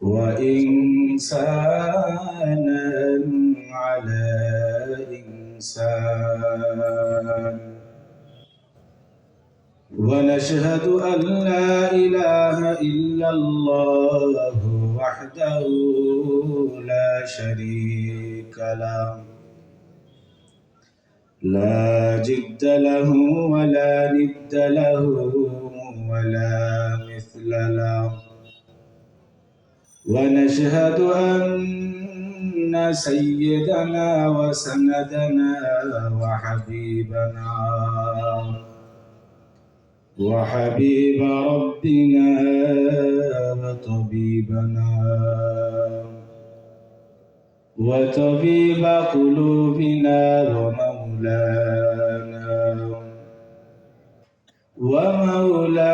وإنسانا على إنسان. ونشهد أن لا إله إلا الله وحده لا شريك له. لا جد له ولا ند له. ولا مثل له ونشهد أن سيدنا وسندنا وحبيبنا وحبيب ربنا وطبيبنا وطبيب قلوبنا ومولانا ومولانا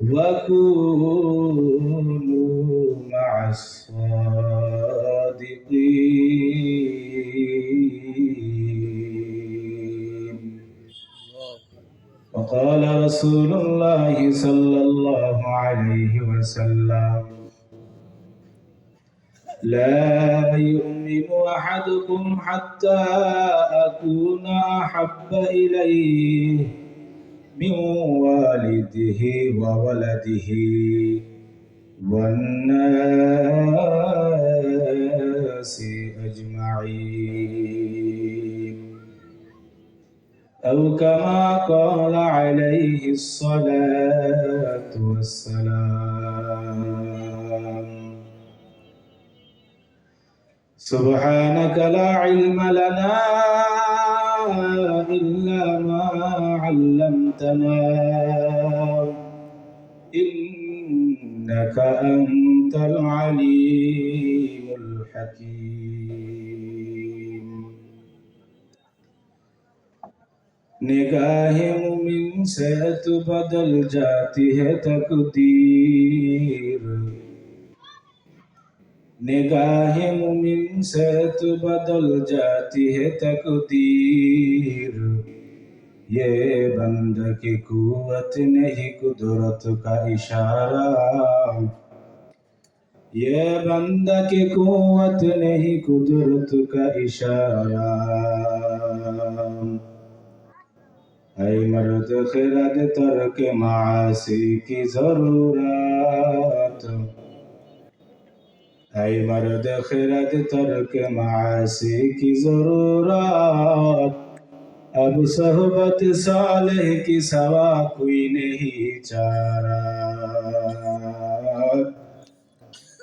وكونوا مع الصادقين. وقال رسول الله صلى الله عليه وسلم لا يؤمن أحدكم حتى أكون أحب إليه. من والده وولده. والناس أجمعين. أو كما قال عليه الصلاة والسلام. سبحانك لا علم لنا إلا ما علمتنا إنك أنت العليم الحكيم निगाह मुमिन से तो बदल जाती है तकदीर نگاہ مومن سے تو بدل جاتی ہے تقدیر یہ بند کی قوت نہیں قدرت کا اشارہ یہ بندہ کی قوت نہیں قدرت کا اشارہ اے مرد خرد ترک معاصی کی ضرورت ہے مرد خرد ترک معاصی کی ضرورت اب صحبت صالح کی سوا کوئی نہیں چارہ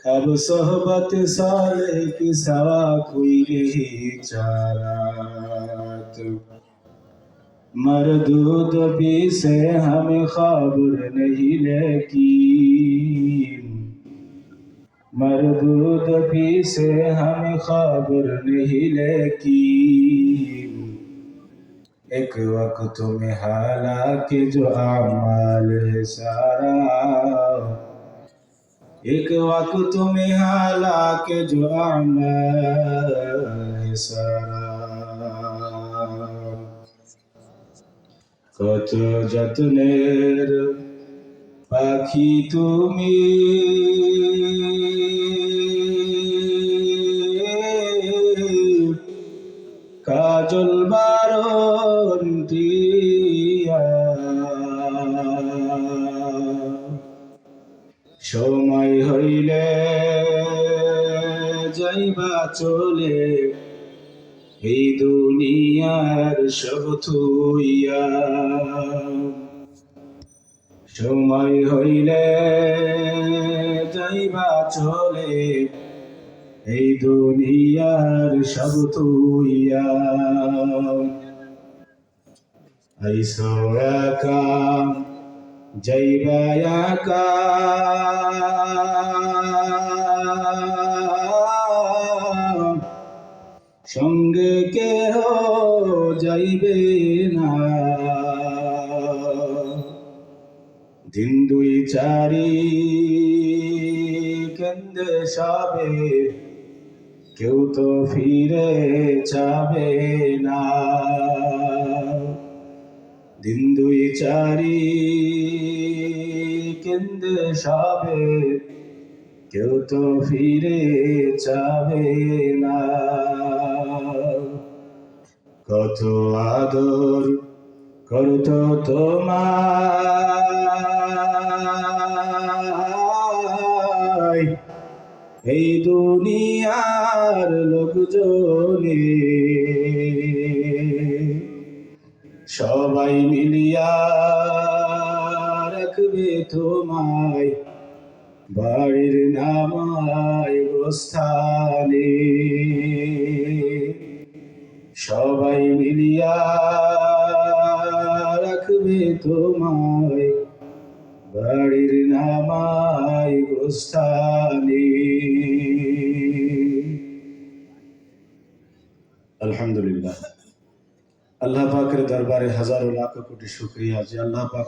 اب صحبت صالح کی سوا کوئی نہیں چارات مردود بھی سے ہمیں خبر نہیں لگی मरदूद भी से हमें खबर नहीं लेकिन एक वक्त में हालांकि जो अमाल है सारा एक वक्त में हालांकि जो अमाल है सारा কত যত্নের পাখি তুমি কাজল বারন্টিয়া সময় হইলে যাইবা চলে, এই দুনিয়ার সব থুইয়া। সময় হইলে যাইবা চলে, এই দুনিয়ার সব তুইয়া যাইবা একা সঙ্গে কেহ যাইবে না দিন দুই চারি কেন্দ্রে সবে কেউ তো ফিরে যাবে না দিন দুই চারি কেন্দ্রে সবে, কেউ তো ফিরে যাবে না। কত আদর করত তোমায়। এই দুনিয়ার লোকজনে সবাই মিলিয়া রাখবে তোমায়। বাড়ির নামায় প্রস্থানে। সবাই মিলিয়া রাখবে তোমায়। বাড়ির নামায় প্রস্থানে। আলহামদুলিল্লাহ। আল্লাহ পাকের দরবারে হাজারো লাখ কোটি শুক্রিয়া যে আল্লাহ পাক